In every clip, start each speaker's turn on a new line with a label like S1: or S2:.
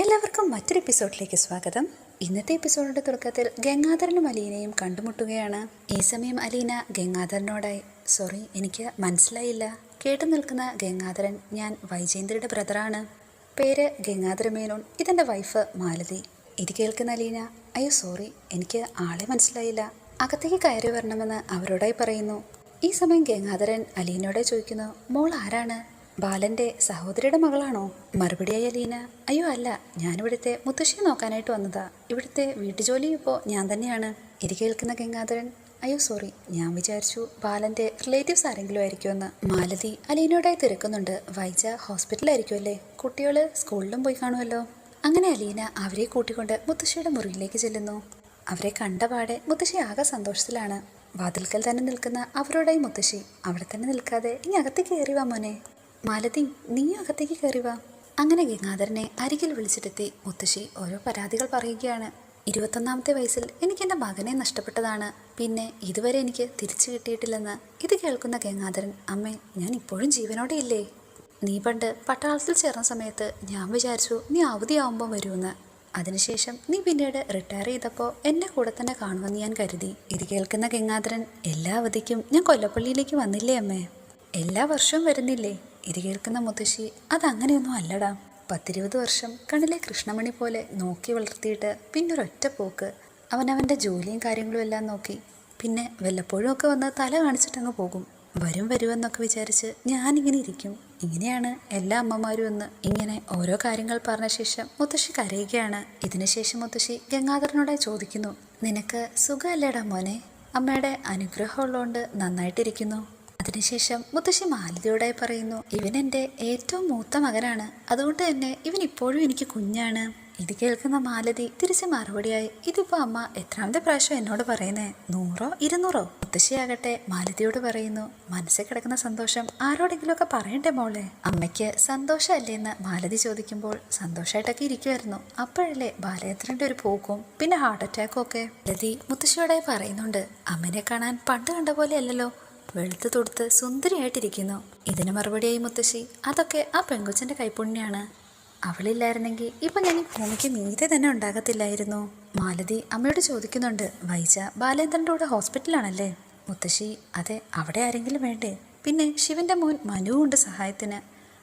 S1: എല്ലാവർക്കും മറ്റൊരു എപ്പിസോഡിലേക്ക് സ്വാഗതം. ഇന്നത്തെ എപ്പിസോഡിന്റെ തുടക്കത്തിൽ ഗംഗാധരനും അലീനയും കണ്ടുമുട്ടുകയാണ്. ഈ സമയം അലീന ഗംഗാധരനോടായി സോറി എനിക്ക് മനസ്സിലായില്ല. കേട്ടു നിൽക്കുന്ന ഗംഗാധരൻ ഞാൻ വൈജേന്ദ്രയുടെ ബ്രദറാണ്. പേര് ഗംഗാധര മേനോൻ ഇതെന്റെ വൈഫ് മാലതി. ഇത് കേൾക്കുന്ന അലീന അയ്യോ സോറി എനിക്ക് ആളെ മനസ്സിലായില്ല. അകത്തേക്ക് കയറി വരണമെന്ന് അവരോടായി പറയുന്നു. ഈ സമയം ഗംഗാധരൻ അലീനയോടെ ചോദിക്കുന്നു മോൾ ആരാണ്? ബാലന്റെ സഹോദരിയുടെ മകളാണോ? മറുപടിയായ ലീന അയ്യോ അല്ല ഞാനിവിടുത്തെ മുത്തശ്ശിയെ നോക്കാനായിട്ട് വന്നതാ. ഇവിടുത്തെ വീട്ടുജോലി ഇപ്പോൾ ഞാൻ തന്നെയാണ്. ഇരി കേൾക്കുന്ന ഗംഗാധരൻ അയ്യോ സോറി ഞാൻ വിചാരിച്ചു ബാലന്റെ റിലേറ്റീവ്സ് ആരെങ്കിലും ആയിരിക്കുമെന്ന്. മാലതി അലീനയോടായി തിരക്കുന്നുണ്ട് വൈജ ഹോസ്പിറ്റലായിരിക്കുമല്ലേ കുട്ടികൾ സ്കൂളിലും പോയി കാണുമല്ലോ. അങ്ങനെ അലീന അവരെ കൂട്ടിക്കൊണ്ട് മുത്തശ്ശിയുടെ മുറിയിലേക്ക് ചെല്ലുന്നു. അവരെ കണ്ടപാടെ മുത്തശ്ശി ആകെ സന്തോഷത്തിലാണ്. വാതിൽക്കൽ തന്നെ നിൽക്കുന്ന അവരോടായി മുത്തശ്ശി അവിടെ തന്നെ നിൽക്കാതെ ഇനി അകത്തേക്ക് കയറി വാ മോനെ. മാലതി നീ അകത്തേക്ക് കയറി വാ. അങ്ങനെ ഗംഗാധരനെ അരികിൽ വിളിച്ചിട്ടെത്തി മുത്തശ്ശി ഓരോ പരാതികൾ പറയുകയാണ്. ഇരുപത്തൊന്നാമത്തെ വയസ്സിൽ എനിക്ക് എന്റെ മകനെ നഷ്ടപ്പെട്ടതാണ്. പിന്നെ ഇതുവരെ എനിക്ക് തിരിച്ചു കിട്ടിയിട്ടില്ലെന്ന് ഇത് കേൾക്കുന്ന ഗംഗാധരൻ അമ്മേ ഞാൻ ഇപ്പോഴും ജീവനോടെ ഇല്ലേ? നീ പണ്ട് പട്ടാളത്തിൽ ചേർന്ന സമയത്ത് ഞാൻ വിചാരിച്ചു നീ അവധിയാവുമ്പോൾ വരുമെന്ന്. അതിനുശേഷം നീ പിന്നീട് റിട്ടയർ ചെയ്തപ്പോൾ എന്റെ കൂടെ തന്നെ കാണുമെന്ന് ഞാൻ കരുതി. ഇത് കേൾക്കുന്ന ഗംഗാധരൻ എല്ലാ അവധിക്കും ഞാൻ കൊല്ലപ്പള്ളിയിലേക്ക് വന്നില്ലേ അമ്മേ? എല്ലാ വർഷവും വരുന്നില്ലേ? ഇത് കേൾക്കുന്ന മുത്തശ്ശി അതങ്ങനെയൊന്നും അല്ലടാ. പത്തിരുപത് വർഷം കണ്ണിലെ കൃഷ്ണമണി പോലെ നോക്കി വളർത്തിയിട്ട് പിന്നെ ഒരൊറ്റ പോക്ക് അവനവന്റെ ജോലിയും കാര്യങ്ങളും എല്ലാം നോക്കി. പിന്നെ വല്ലപ്പോഴും ഒക്കെ വന്ന് തല കാണിച്ചിട്ടങ്ങ് പോകും. വരും വരുമെന്നൊക്കെ വിചാരിച്ച് ഞാനിങ്ങനെ ഇരിക്കും. ഇങ്ങനെയാണ് എല്ലാ അമ്മമാരും എന്ന് ഇങ്ങനെ ഓരോ കാര്യങ്ങൾ പറഞ്ഞ ശേഷം മുത്തശ്ശി കരയുകയാണ്. ഇതിനുശേഷം മുത്തശ്ശി ഗംഗാധരനോടെ ചോദിക്കുന്നു നിനക്ക് സുഖമല്ലേടാ മോനെ? അമ്മയുടെ അനുഗ്രഹമുള്ളതുകൊണ്ട് നന്നായിട്ടിരിക്കുന്നു. അതിനുശേഷം മുത്തശ്ശി മാലിതയോടെ പറയുന്നു ഇവൻ എന്റെ ഏറ്റവും മൂത്ത മകനാണ്. അതുകൊണ്ട് തന്നെ ഇവൻ ഇപ്പോഴും എനിക്ക് കുഞ്ഞാണ്. ഇത് കേൾക്കുന്ന മാലതി തിരിച്ച് മറുപടിയായി ഇതിപ്പോ അമ്മ എത്രാമത്തെ പ്രാവശ്യം എന്നോട് പറയുന്നേ? നൂറോ ഇരുന്നൂറോ? മുത്തശ്ശിയാകട്ടെ മാലതിയോട് പറയുന്നു മനസ്സിൽ കിടക്കുന്ന സന്തോഷം ആരോടെങ്കിലുമൊക്കെ പറയണ്ടേ മോളെ? അമ്മയ്ക്ക് സന്തോഷമല്ലേ എന്ന് മാലതി ചോദിക്കുമ്പോൾ സന്തോഷമായിട്ടൊക്കെ ഇരിക്കുമായിരുന്നു അപ്പോഴല്ലേ ബാലയന്ത്രന്റെ ഒരു പോക്കും പിന്നെ ഹാർട്ട് അറ്റാക്കും ഒക്കെ. മാലതി മുത്തശ്ശിയോടായി പറയുന്നുണ്ട് അമ്മനെ കാണാൻ പണ്ട് കണ്ട പോലെ അല്ലല്ലോ. വെളുത്ത് തൊടുത്ത് സുന്ദരിയായിട്ടിരിക്കുന്നു. ഇതിന് മറുപടിയായി മുത്തശ്ശി അതൊക്കെ ആ പെങ്കൊച്ചന്റെ കൈപ്പുണ്യാണ് അവളില്ലായിരുന്നെങ്കിൽ ഇപ്പൊ ഞാൻ ഭൂമിക്ക് നീതി തന്നെ ഉണ്ടാകത്തില്ലായിരുന്നു. മാലതി അമ്മയോട് ചോദിക്കുന്നുണ്ട് വൈജ ബാലേന്ദ്രന്റെ കൂടെ ഹോസ്പിറ്റലാണല്ലേ മുത്തശ്ശി അതെ അവിടെ ആരെങ്കിലും വേണ്ടേ? പിന്നെ ശിവന്റെ മോൻ മനുവുണ്ട് സഹായത്തിന്.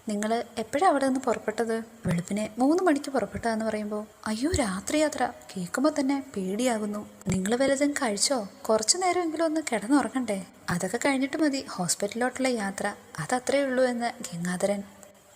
S1: നിങ്ങൾ എപ്പോഴാണ് അവിടെ നിന്ന് പുറപ്പെട്ടത്? വെളുപ്പിനെ മൂന്ന് മണിക്ക് പുറപ്പെട്ടതെന്ന് പറയുമ്പോൾ അയ്യോ രാത്രി യാത്ര കേൾക്കുമ്പോൾ തന്നെ പേടിയാകുന്നു നിങ്ങൾ വലുതും കഴിച്ചോ? കുറച്ചു നേരമെങ്കിലും ഒന്ന് കിടന്നുറങ്ങണ്ടേ? അതൊക്കെ കഴിഞ്ഞിട്ട് മതി. ഹോസ്പിറ്റലിലോട്ടുള്ള യാത്ര അതത്രേ ഉള്ളൂ എന്ന് ഗംഗാധരൻ.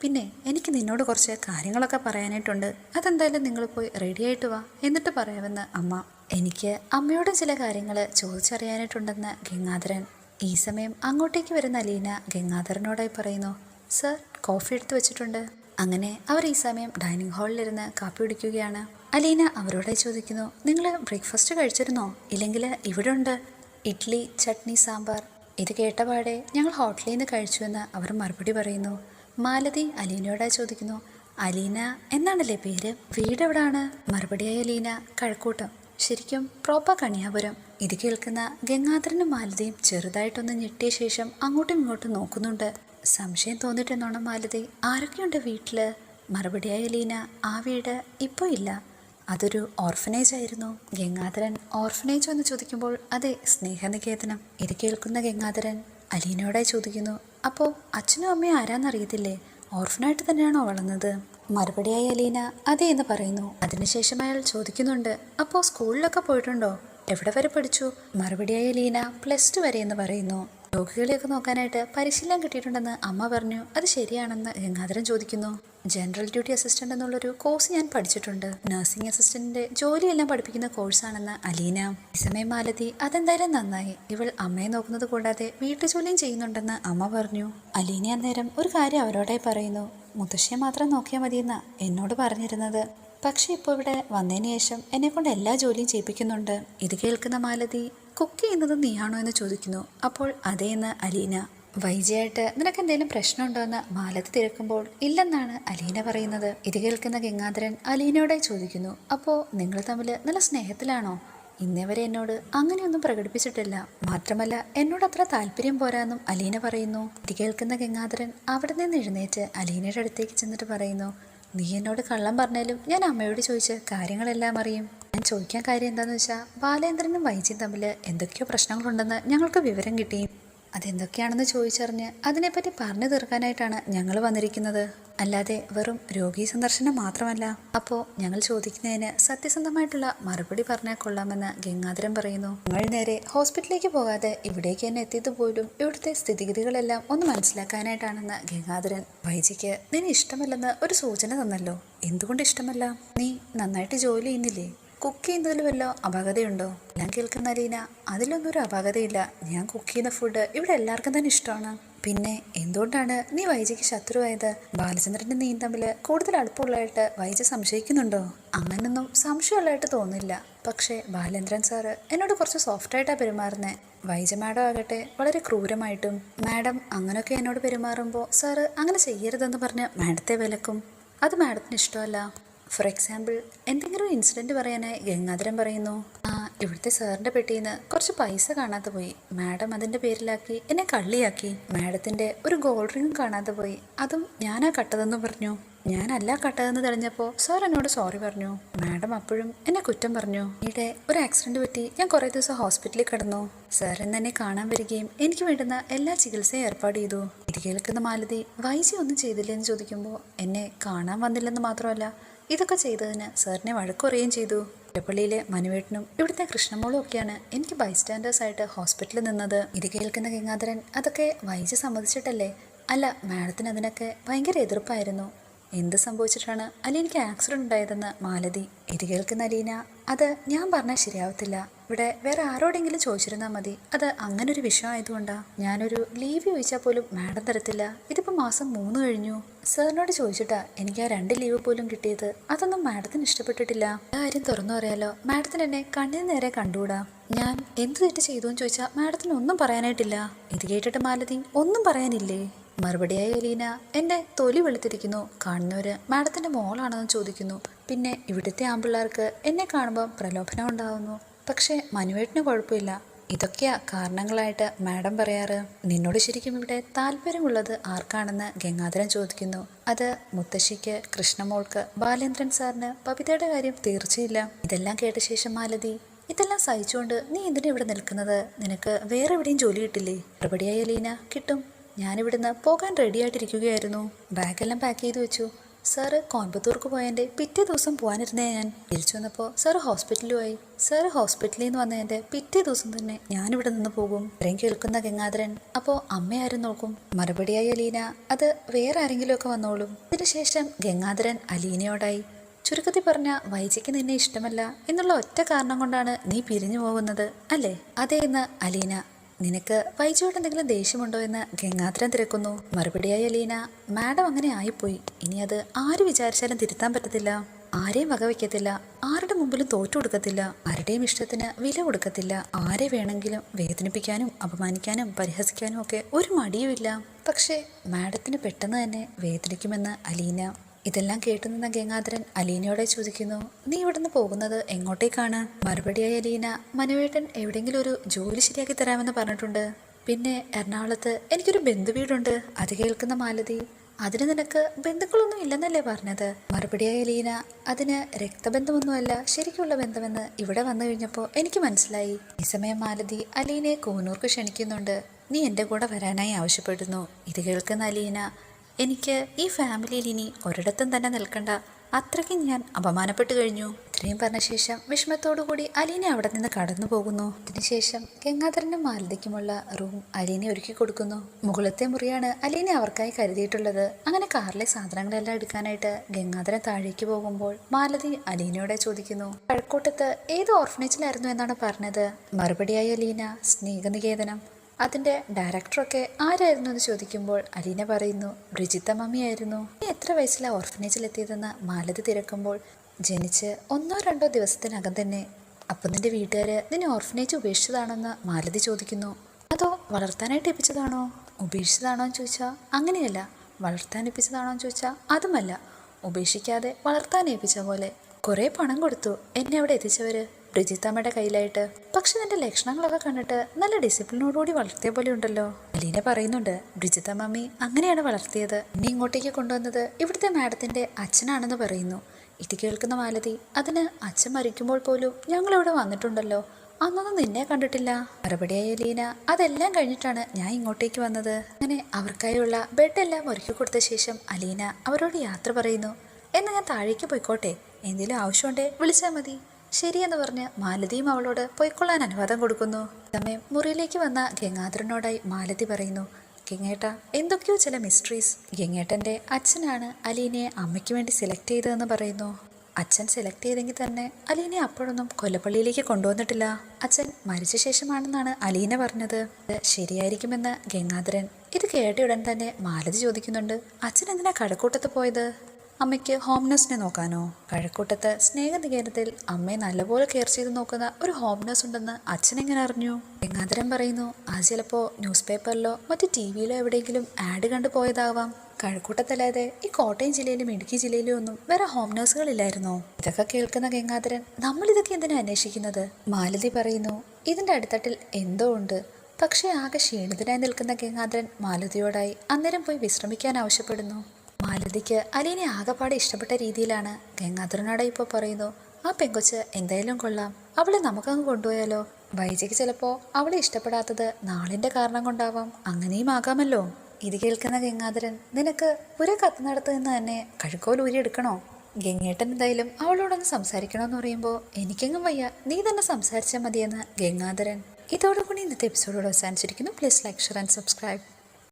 S1: പിന്നെ എനിക്ക് നിന്നോട് കുറച്ച് കാര്യങ്ങളൊക്കെ പറയാനായിട്ടുണ്ട്. അതെന്തായാലും നിങ്ങൾ പോയി റെഡി ആയിട്ട് വാ എന്നിട്ട് പറയാമെന്ന് അമ്മ. എനിക്ക് അമ്മയോട് ചില കാര്യങ്ങൾ ചോദിച്ചറിയാനായിട്ടുണ്ടെന്ന് ഗംഗാധരൻ. ഈ സമയം അങ്ങോട്ടേക്ക് വരുന്ന അലീന ഗംഗാധരനോടായി പറയുന്നു സർ കോഫി എടുത്തു വെച്ചിട്ടുണ്ട്. അങ്ങനെ അവർ ഈ സമയം ഡൈനിങ് ഹാളിലിരുന്ന് കാപ്പി കുടിക്കുകയാണ്. അലീന അവരോടായി ചോദിക്കുന്നു നിങ്ങൾ ബ്രേക്ക്ഫാസ്റ്റ് കഴിച്ചിരുന്നോ? ഇല്ലെങ്കിൽ ഇവിടെ ഉണ്ട് ഇഡ്ഡലി ചട്നി സാമ്പാർ. ഇത് കേട്ടപാടെ ഞങ്ങൾ ഹോട്ടലിൽ നിന്ന് കഴിച്ചുവെന്ന് അവർ മറുപടി പറയുന്നു. മാലതി അലീനയോടായി ചോദിക്കുന്നു അലീന എന്നാണല്ലേ പേര്? വീട് എവിടാണ്? മറുപടിയായി അലീന കഴക്കൂട്ടം. ശരിക്കും പ്രോപ്പർ കണിയാപുരം. ഇത് കേൾക്കുന്ന ഗംഗാധരനും മാലതിയും ചെറുതായിട്ടൊന്ന് ഞെട്ടിയ ശേഷം അങ്ങോട്ടും ഇങ്ങോട്ടും നോക്കുന്നുണ്ട്. സംശയം തോന്നിട്ടെന്നോണം മാലതി. ആരൊക്കെയുണ്ട് വീട്ടിൽ മറുപടിയായ ലീന ആ വീട് ഇപ്പോൾ ഇല്ല. അതൊരു ഓർഫനേജ് ആയിരുന്നു. ഗംഗാധരൻ ഓർഫനേജ് എന്ന് ചോദിക്കുമ്പോൾ അതെ സ്നേഹനികേതനം. ഇത് കേൾക്കുന്ന ഗംഗാധരൻ അലീനയോടായി ചോദിക്കുന്നു അപ്പോൾ അച്ഛനും അമ്മയും ആരാന്നറിയത്തില്ലേ? ഓർഫനായിട്ട് തന്നെയാണോ വളർന്നത്? മറുപടിയായി അലീന അതെ എന്ന് പറയുന്നു. അതിനുശേഷം അയാൾ ചോദിക്കുന്നുണ്ട് അപ്പോൾ സ്കൂളിലൊക്കെ പോയിട്ടുണ്ടോ? എവിടെ വരെ പഠിച്ചു? മറുപടിയായി ലീന പ്ലസ് ടു വരെ എന്ന് പറയുന്നു. രോഗികളെയൊക്കെ നോക്കാനായിട്ട് പരിശീലനം കിട്ടിയിട്ടുണ്ടെന്ന് അമ്മ പറഞ്ഞു. അത് ശരിയാണെന്ന് ഗംഗാധരൻ ചോദിക്കുന്നു. ജനറൽ ഡ്യൂട്ടി അസിസ്റ്റന്റ് എന്നുള്ളൊരു കോഴ്സ് ഞാൻ പഠിച്ചിട്ടുണ്ട്. നഴ്സിംഗ് അസിസ്റ്റന്റിന്റെ ജോലിയെല്ലാം പഠിപ്പിക്കുന്ന കോഴ്സാണെന്ന് അലീന. ഇസമയ സമയം മാലതി അതെന്തായാലും നന്നായി. ഇവൾ അമ്മയെ നോക്കുന്നത് കൂടാതെ വീട്ടുജോലിയും ചെയ്യുന്നുണ്ടെന്ന് അമ്മ പറഞ്ഞു. അലീന അന്നേരം ഒരു കാര്യം അവരോടായി പറയുന്നു. മുത്തശ്ശിയെ മാത്രം നോക്കിയാൽ മതിയെന്നാ എന്നോട് പറഞ്ഞിരുന്നത്. പക്ഷേ ഇപ്പോൾ ഇവിടെ വന്നതിന് ശേഷം എന്നെ കൊണ്ട് എല്ലാ ജോലിയും ചെയ്യിപ്പിക്കുന്നുണ്ട്. ഇത് കേൾക്കുന്ന മാലതി കുക്ക് ചെയ്യുന്നത് നീയാണോ എന്ന് ചോദിക്കുന്നു. അപ്പോൾ അതേന്ന് അലീന വൈജയായിട്ട് നിനക്ക് എന്തെങ്കിലും പ്രശ്നമുണ്ടോ എന്ന് മാലത്ത് തിരക്കുമ്പോൾ ഇല്ലെന്നാണ് അലീന പറയുന്നത്. ഇത് കേൾക്കുന്ന ഗംഗാധരൻ അലീനയോടെ ചോദിക്കുന്നു. അപ്പോൾ നിങ്ങൾ തമ്മിൽ നല്ല സ്നേഹത്തിലാണോ? ഇന്നേവരെ എന്നോട് അങ്ങനെയൊന്നും പ്രകടിപ്പിച്ചിട്ടില്ല. മാത്രമല്ല എന്നോട് അത്ര താല്പര്യം പോരാന്നും അലീന പറയുന്നു. ഇത് കേൾക്കുന്ന ഗംഗാധരൻ അവിടെ നിന്ന് എഴുന്നേറ്റ് അലീനയുടെ അടുത്തേക്ക് ചെന്നിട്ട് പറയുന്നു നീ എന്നോട് കള്ളം പറഞ്ഞാലും ഞാൻ അമ്മയോട് ചോദിച്ച് കാര്യങ്ങളെല്ലാം അറിയും. ഞാൻ ചോദിക്കാൻ കാര്യം എന്താണെന്ന് വെച്ചാൽ ബാലേന്ദ്രനും വൈജിയും തമ്മിൽ എന്തൊക്കെയോ പ്രശ്നങ്ങളുണ്ടെന്ന് ഞങ്ങൾക്ക് വിവരം കിട്ടി. അതെന്തൊക്കെയാണെന്ന് ചോദിച്ചറിഞ്ഞ് അതിനെപ്പറ്റി പറഞ്ഞു തീർക്കാനായിട്ടാണ് ഞങ്ങൾ വന്നിരിക്കുന്നത്. അല്ലാതെ വെറും രോഗീ സന്ദർശനം മാത്രമല്ല. അപ്പോൾ ഞങ്ങൾ ചോദിക്കുന്നതിന് സത്യസന്ധമായിട്ടുള്ള മറുപടി പറഞ്ഞാൽ കൊള്ളാമെന്ന് ഗംഗാധരൻ പറയുന്നു. ഞങ്ങൾ നേരെ ഹോസ്പിറ്റലിലേക്ക് പോകാതെ ഇവിടേക്ക് തന്നെ എത്തിയത് പോലും ഇവിടുത്തെ സ്ഥിതിഗതികളെല്ലാം ഒന്ന് മനസ്സിലാക്കാനായിട്ടാണെന്ന് ഗംഗാധരൻ. വൈജിക്ക് നിന്നെ ഇഷ്ടമല്ലെന്ന് ഒരു സൂചന തന്നല്ലോ. എന്തുകൊണ്ട് ഇഷ്ടമല്ല? നീ നന്നായിട്ട് ജോലി ചെയ്യുന്നില്ലേ? കുക്ക് ചെയ്യുന്നതിൽ വല്ല അപാകതയുണ്ടോ? ഞാൻ കേൾക്കുന്ന അലീന അതിലൊന്നും ഒരു അപാകതയില്ല. ഞാൻ കുക്ക് ചെയ്യുന്ന ഫുഡ് ഇവിടെ എല്ലാവർക്കും തന്നെ ഇഷ്ടമാണ്. പിന്നെ എന്തുകൊണ്ടാണ് നീ വൈജയ്ക്ക് ശത്രുവായത്? ബാലചന്ദ്രന്റെ നീ തമ്മിൽ കൂടുതൽ അടുപ്പമുള്ളതായിട്ട് വൈജ സംശയിക്കുന്നുണ്ടോ? അങ്ങനൊന്നും സംശയമുള്ളതായിട്ട് തോന്നില്ല പക്ഷേ ബാലേന്ദ്രൻ സാറ് എന്നോട് കുറച്ച് സോഫ്റ്റായിട്ടാണ് പെരുമാറുന്നത് വൈജ മാഡം ആകട്ടെ വളരെ ക്രൂരമായിട്ടും മാഡം അങ്ങനെയൊക്കെ എന്നോട് പെരുമാറുമ്പോൾ സാറ് അങ്ങനെ ചെയ്യരുതെന്ന് പറഞ്ഞ് മാഡത്തെ വിലക്കും. അത് മാഡത്തിന് ഇഷ്ടമല്ല. ഫോർ എക്സാമ്പിൾ എന്തെങ്കിലും ഒരു ഇൻസിഡന്റ് പറയാനായി ഗംഗാധരൻ പറയുന്നു ആ ഇവിടുത്തെ സാറിന്റെ പെട്ടിയിൽ നിന്ന് കുറച്ച് പൈസ കാണാതെ പോയി. മാഡം അതിന്റെ പേരിലാക്കി എന്നെ കള്ളിയാക്കി. മാഡത്തിന്റെ ഒരു ഗോൾഡ് റിംഗ് കാണാതെ പോയി. അതും ഞാനാ കട്ടതെന്ന് പറഞ്ഞു. ഞാനല്ല കട്ടതെന്ന് തെളിഞ്ഞപ്പോൾ സാർ എന്നോട് സോറി പറഞ്ഞു. മാഡം അപ്പോഴും എന്നെ കുറ്റം പറഞ്ഞു. ഇവിടെ ഒരു ആക്സിഡന്റ് പറ്റി ഞാൻ കുറേ ദിവസം ഹോസ്പിറ്റലിൽ കിടന്നു. സാർ ഇന്ന് എന്നെ കാണാൻ വരികയും എനിക്ക് വേണ്ടുന്ന എല്ലാ ചികിത്സയും ഏർപ്പാട് ചെയ്തു. ഇത് കേൾക്കുന്ന മാലതി വൈസി ഒന്നും ചെയ്തില്ലെന്ന് ചോദിക്കുമ്പോൾ എന്നെ കാണാൻ വന്നില്ലെന്ന് മാത്രമല്ല ഇതൊക്കെ ചെയ്തതിന് സാറിനെ വഴക്കുറയുകയും ചെയ്തു. ഇടപ്പള്ളിയിലെ മനുവേട്ടനും ഇവിടുത്തെ കൃഷ്ണമോളും ഒക്കെയാണ് എനിക്ക് ബൈസ്റ്റാൻഡേഴ്സ് ആയിട്ട് ഹോസ്പിറ്റലിൽ നിന്നത്. ഇത് കേൾക്കുന്ന ഗംഗാധരൻ അതൊക്കെ വൈജ് സമ്മതിച്ചിട്ടല്ലേ? അല്ല മാഡത്തിന് അതിനൊക്കെ ഭയങ്കര എതിർപ്പായിരുന്നു. എന്ത് സംഭവിച്ചിട്ടാണ് അലീനയ്ക്ക് ആക്സിഡന്റ് ഉണ്ടായതെന്ന് മാലതി? ഇത് കേൾക്കുന്ന അലീന അത് ഞാൻ പറഞ്ഞാൽ ശരിയാവത്തില്ല. ഇവിടെ വേറെ ആരോടെങ്കിലും ചോദിച്ചിരുന്നാൽ മതി. അത് അങ്ങനൊരു ഒരു വിഷയമായതുകൊണ്ടാ. ഞാനൊരു ലീവ് ചോദിച്ചാൽ പോലും മാഡം തരത്തില്ല. ഇതിപ്പോൾ മാസം മൂന്ന് കഴിഞ്ഞു. സാറിനോട് ചോദിച്ചിട്ടാ എനിക്ക് ആ രണ്ട് ലീവ് പോലും കിട്ടിയത്. അതൊന്നും മാഡത്തിന് ഇഷ്ടപ്പെട്ടിട്ടില്ല. കാര്യം തുറന്നു പറയാലോ. മാഡത്തിന് എന്നെ കണ്ണിന് നേരെ കണ്ടുകൂടാ? ഞാൻ എന്ത് തെറ്റ് ചെയ്തു എന്ന് ചോദിച്ചാൽ മാഡത്തിന് ഒന്നും പറയാനായിട്ടില്ല. ഇത് കേട്ടിട്ട് മാലതി ഒന്നും പറയാനില്ലേ? മറുപടിയായി എലീന എന്നെ തൊലി വെളുത്തിരിക്കുന്നു. കാണുന്നവര് മാഡത്തിന്റെ മോളാണെന്ന് ചോദിക്കുന്നു. പിന്നെ ഇവിടുത്തെ ആമ്പിള്ളേർക്ക് എന്നെ കാണുമ്പോൾ പ്രലോഭനം ഉണ്ടാവുന്നു. പക്ഷേ മനുവേട്ടിന് കുഴപ്പമില്ല. ഇതൊക്കെയാ കാരണങ്ങളായിട്ട് മാഡം പറയാറ്. നിന്നോട് ശരിക്കും ഇവിടെ താല്പര്യമുള്ളത് ആർക്കാണെന്ന് ഗംഗാധരൻ ചോദിക്കുന്നു. അത് മുത്തശ്ശിക്ക് കൃഷ്ണമോൾക്ക് ബാലേന്ദ്രൻ സാറിന് പവിതയുടെ കാര്യം തീർച്ചയില്ല. ഇതെല്ലാം കേട്ട ശേഷം മാലതി ഇതെല്ലാം സഹിച്ചുകൊണ്ട് നീ എന്തിനാ ഇവിടെ നിൽക്കുന്നത്? നിനക്ക് വേറെ എവിടെയും ജോലി കിട്ടില്ലേ? മറുപടിയായ ലീന കിട്ടും. ഞാനിവിടുന്ന് പോകാൻ റെഡിയായിട്ടിരിക്കുകയായിരുന്നു ബാഗെല്ലാം പാക്ക് ചെയ്തു വെച്ചു. സാറ് കോയമ്പത്തൂർക്ക് പോയതിന്റെ പിറ്റേ ദിവസം പോകാനിരുന്നേ ഞാൻ. തിരിച്ചു വന്നപ്പോൾ സാറ് ഹോസ്പിറ്റലിൽ പോയി. സാറ് ഹോസ്പിറ്റലിൽ നിന്ന് വന്നതിന്റെ പിറ്റേ ദിവസം തന്നെ ഞാനിവിടെ നിന്ന് പോകും. ഇത്രയും കേൾക്കുന്ന ഗംഗാധരൻ. അപ്പോൾ അമ്മയാരും നോക്കും? മറുപടിയായി അലീന. അത് വേറെ ആരെങ്കിലുമൊക്കെ വന്നോളും. ഇതിനുശേഷം ഗംഗാധരൻ അലീനയോടായി ചുരുക്കത്തിൽ പറഞ്ഞ വൈജയ്ക്ക് നിന്നെ ഇഷ്ടമല്ല എന്നുള്ള ഒറ്റ കാരണം കൊണ്ടാണ് നീ പിരിഞ്ഞു പോകുന്നത് അല്ലേ? അതേ എന്ന് അലീന നിനക്ക് വൈജയോട് എന്തെങ്കിലും ദേഷ്യമുണ്ടോ എന്ന് ഗംഗാധരൻ തിരക്കുന്നു. മറുപടിയായി അലീന മാഡം അങ്ങനെ ആയിപ്പോയി. ഇനി അത് ആര് വിചാരിച്ചാലും തിരുത്താൻ പറ്റത്തില്ല. ആരെയും വകവയ്ക്കത്തില്ല ആരുടെ മുമ്പിലും തോറ്റു കൊടുക്കത്തില്ല. ആരുടെയും ഇഷ്ടത്തിന് വില കൊടുക്കത്തില്ല. ആരെ വേണമെങ്കിലും വേദനിപ്പിക്കാനും അപമാനിക്കാനും പരിഹസിക്കാനും ഒക്കെ ഒരു മടിയുമില്ല. പക്ഷേ മാഡത്തിന് പെട്ടെന്ന് തന്നെ വേദനിക്കുമെന്ന് അലീന ഇതെല്ലാം കേട്ടുനിന്ന ഗംഗാധരൻ അലീനയോടെ ചോദിക്കുന്നു നീ ഇവിടുന്ന് പോകുന്നത് എങ്ങോട്ടേക്കാണ്? മറുപടിയായി അലീന മനുവേട്ടൻ എവിടെയെങ്കിലും ഒരു ജോലി ശരിയാക്കി തരാമെന്ന് പറഞ്ഞിട്ടുണ്ട്. പിന്നെ എറണാകുളത്ത് എനിക്കൊരു ബന്ധുവീടുണ്ട് അത് കേൾക്കുന്ന മാലതി അതിന് നിനക്ക് ബന്ധുക്കളൊന്നും ഇല്ലെന്നല്ലേ പറഞ്ഞത്? മറുപടിയായി അലീന അതിന് രക്തബന്ധമൊന്നുമല്ല ശരിക്കുള്ള ബന്ധമെന്ന് ഇവിടെ വന്നു കഴിഞ്ഞപ്പോൾ എനിക്ക് മനസ്സിലായി. ഈ സമയം മാലതി അലീനയെ കോനൂർക്ക് ക്ഷണിക്കുന്നുണ്ട്. നീ എന്റെ കൂടെ വരാനായി ആവശ്യപ്പെടുന്നു. ഇത് കേൾക്കുന്ന അലീന എനിക്ക് ഈ ഫാമിലിയിൽ ഇനി ഒരിടത്തും തന്നെ നിൽക്കണ്ട. അത്രയ്ക്കും ഞാൻ അപമാനപ്പെട്ടു കഴിഞ്ഞു. ഇത്രയും പറഞ്ഞ ശേഷം വിഷമത്തോടു കൂടി അലീന അവിടെ നിന്ന് കടന്നു പോകുന്നു. അതിനുശേഷം ഗംഗാധരനും മാലതിക്കുമുള്ള റൂം അലീന ഒരുക്കി കൊടുക്കുന്നു. മുകളത്തെ മുറിയാണ് അലീന അവർക്കായി കരുതിയിട്ടുള്ളത്. അങ്ങനെ കാറിലെ സാധനങ്ങളെല്ലാം എടുക്കാനായിട്ട് ഗംഗാധരൻ താഴേക്ക് പോകുമ്പോൾ മാലതി അലീനയോടെ ചോദിക്കുന്നു കഴക്കൂട്ടത്ത് ഏത് ഓർഫനേജിലായിരുന്നു എന്നാണ് പറഞ്ഞത്? മറുപടിയായി അലീന സ്നേഹനികേതനം. അതിന്റെ ഡയറക്ടറൊക്കെ ആരായിരുന്നു എന്ന് ചോദിക്കുമ്പോൾ അലീന പറയുന്നു ബ്രിജിത്ത മമ്മിയായിരുന്നു. എത്ര വയസ്സിലാണ് ഓർഫനേജിലെത്തിയതെന്ന് മാലതി തിരക്കുമ്പോൾ ജനിച്ച് ഒന്നോ രണ്ടോ ദിവസത്തിനകം തന്നെ. അപ്പം നിന്റെ വീട്ടുകാർ നിന്നെ ഓർഫനേജ് ഉപേക്ഷിച്ചതാണെന്ന് മാലതി ചോദിക്കുന്നു. അതോ വളർത്താനായിട്ട് എപ്പിച്ചതാണോ ഉപേക്ഷിച്ചതാണോ എന്ന് ചോദിച്ചാൽ അങ്ങനെയല്ല. വളർത്താൻ എപ്പിച്ചതാണോ എന്ന് ചോദിച്ചാൽ അതുമല്ല. ഉപേക്ഷിക്കാതെ വളർത്താൻ ഏൽപ്പിച്ച പോലെ. കുറേ പണം കൊടുത്തു. എന്നെ അവിടെ എത്തിച്ചവര്. ബ്രിജിത്തമ്മയുടെ കയ്യിലായിട്ട്. പക്ഷെ നിന്റെ ലക്ഷണങ്ങളൊക്കെ കണ്ടിട്ട് നല്ല ഡിസിപ്ലിനോടുകൂടി വളർത്തിയ പോലെ ഉണ്ടല്ലോ. അലീന പറയുന്നുണ്ട് ബ്രിജിത്ത മമ്മി അങ്ങനെയാണ് വളർത്തിയത്. എന്നെ ഇങ്ങോട്ടേക്ക് കൊണ്ടുവന്നത് ഇവിടുത്തെ മാഡത്തിന്റെ അച്ഛനാണെന്ന് പറയുന്നു. ഇത് കേൾക്കുന്ന മാലതി അതിന് അച്ഛൻ മരിക്കുമ്പോൾ പോലും ഞങ്ങൾ ഇവിടെ വന്നിട്ടുണ്ടല്ലോ. അന്നൊന്നും നിന്നെ കണ്ടിട്ടില്ല. മറുപടിയായ ലീന അതെല്ലാം കഴിഞ്ഞിട്ടാണ് ഞാൻ ഇങ്ങോട്ടേക്ക് വന്നത്. അങ്ങനെ അവർക്കായുള്ള ബെഡെല്ലാം ഒരുക്കി കൊടുത്ത ശേഷം അലീന അവരോട് യാത്ര പറയുന്നു. എന്നാൽ ഞാൻ താഴേക്ക് പോയിക്കോട്ടെ. എന്തെങ്കിലും ആവശ്യമുണ്ടേ വിളിച്ചാൽ മതി. ശരിയെന്ന് പറഞ്ഞ് മാലതിയും അവളോട് പൊയ്ക്കൊള്ളാൻ അനുവാദം കൊടുക്കുന്നു. സമയം മുറിയിലേക്ക് വന്ന ഗംഗാധരനോടായി മാലതി പറയുന്നു ഗംഗേട്ട എന്തൊക്കെയോ ചില മിസ്റ്ററീസ് ഗംഗേട്ടന്റെ അച്ഛനാണ് അലീനയെ അമ്മയ്ക്ക് വേണ്ടി സെലക്ട് ചെയ്തതെന്ന് പറയുന്നു. അച്ഛൻ സെലക്ട് ചെയ്തെങ്കിൽ തന്നെ അലീനെ അപ്പോഴൊന്നും കൊലപ്പള്ളിയിലേക്ക് കൊണ്ടുവന്നിട്ടില്ല. അച്ഛൻ മരിച്ച ശേഷമാണെന്നാണ് അലീന പറഞ്ഞത്. ശരിയായിരിക്കുമെന്ന് ഗംഗാധരൻ ഇത് കേട്ടയുടൻ തന്നെ മാലതി ചോദിക്കുന്നുണ്ട് അച്ഛൻ എന്തിനാ കടക്കൂട്ടത്ത് പോയത്? അമ്മയ്ക്ക് ഹോംനേഴ്സിനെ നോക്കാനോ? കഴക്കൂട്ടത്ത് സ്നേഹനികേതത്തിൽ അമ്മയെ നല്ലപോലെ കെയർ ചെയ്ത് നോക്കുന്ന ഒരു ഹോംനേഴ്സ് ഉണ്ടെന്ന് അച്ഛൻ എങ്ങനെ അറിഞ്ഞു? ഗംഗാധരൻ പറയുന്നു ആ ചിലപ്പോൾ ന്യൂസ് പേപ്പറിലോ മറ്റു ടി വിയിലോ എവിടെയെങ്കിലും ആഡ് കണ്ടു പോയതാവാം. കഴക്കൂട്ടത്തല്ലാതെ ഈ കോട്ടയം ജില്ലയിലും ഇടുക്കി ജില്ലയിലും ഒന്നും വേറെ ഹോം നഴ്സുകളില്ലായിരുന്നോ ഇതൊക്കെ കേൾക്കുന്ന ഗംഗാധരൻ നമ്മൾ ഇതൊക്കെ എന്തിനാ അന്വേഷിക്കുന്നത്? മാലതി പറയുന്നു ഇതിന്റെ അടിത്തട്ടിൽ എന്തോ ഉണ്ട്. പക്ഷേ ആകെ ക്ഷീണിതനായി നിൽക്കുന്ന ഗംഗാധരൻ മാലതിയോടായി അന്നേരം പോയി വിശ്രമിക്കാൻ ആവശ്യപ്പെടുന്നു. മാലതിക്ക് അലീനെ ആകെപ്പാടെ ഇഷ്ടപ്പെട്ട രീതിയിലാണ് ഗംഗാധരനോട് ഇപ്പോൾ പറയുന്നു. ആ പെങ്കൊച്ച് എന്തായാലും കൊള്ളാം. അവളെ നമുക്കങ്ങ് കൊണ്ടുപോയാലോ? വൈജയ്ക്ക് ചിലപ്പോൾ അവളെ ഇഷ്ടപ്പെടാത്തത് നാളിന്റെ കാരണം കൊണ്ടാവാം. അങ്ങനെയും ആകാമല്ലോ. ഇത് കേൾക്കുന്ന ഗംഗാധരൻ നിനക്ക് ഒരു കത്ത് നടത്തുന്ന തന്നെ കഴുക്കോൽ ഊരിയെടുക്കണോ ഗംഗേട്ടൻ എന്തായാലും അവളോടൊന്ന് സംസാരിക്കണമെന്ന് പറയുമ്പോൾ എനിക്കെങ്ങും വയ്യ. നീ തന്നെ സംസാരിച്ചാൽ മതിയെന്ന് ഗംഗാധരൻ. ഇതോടുകൂടി ഇന്നത്തെ എപ്പിസോഡോട് അവസാനിച്ചിരിക്കുന്നു. Please like share and subscribe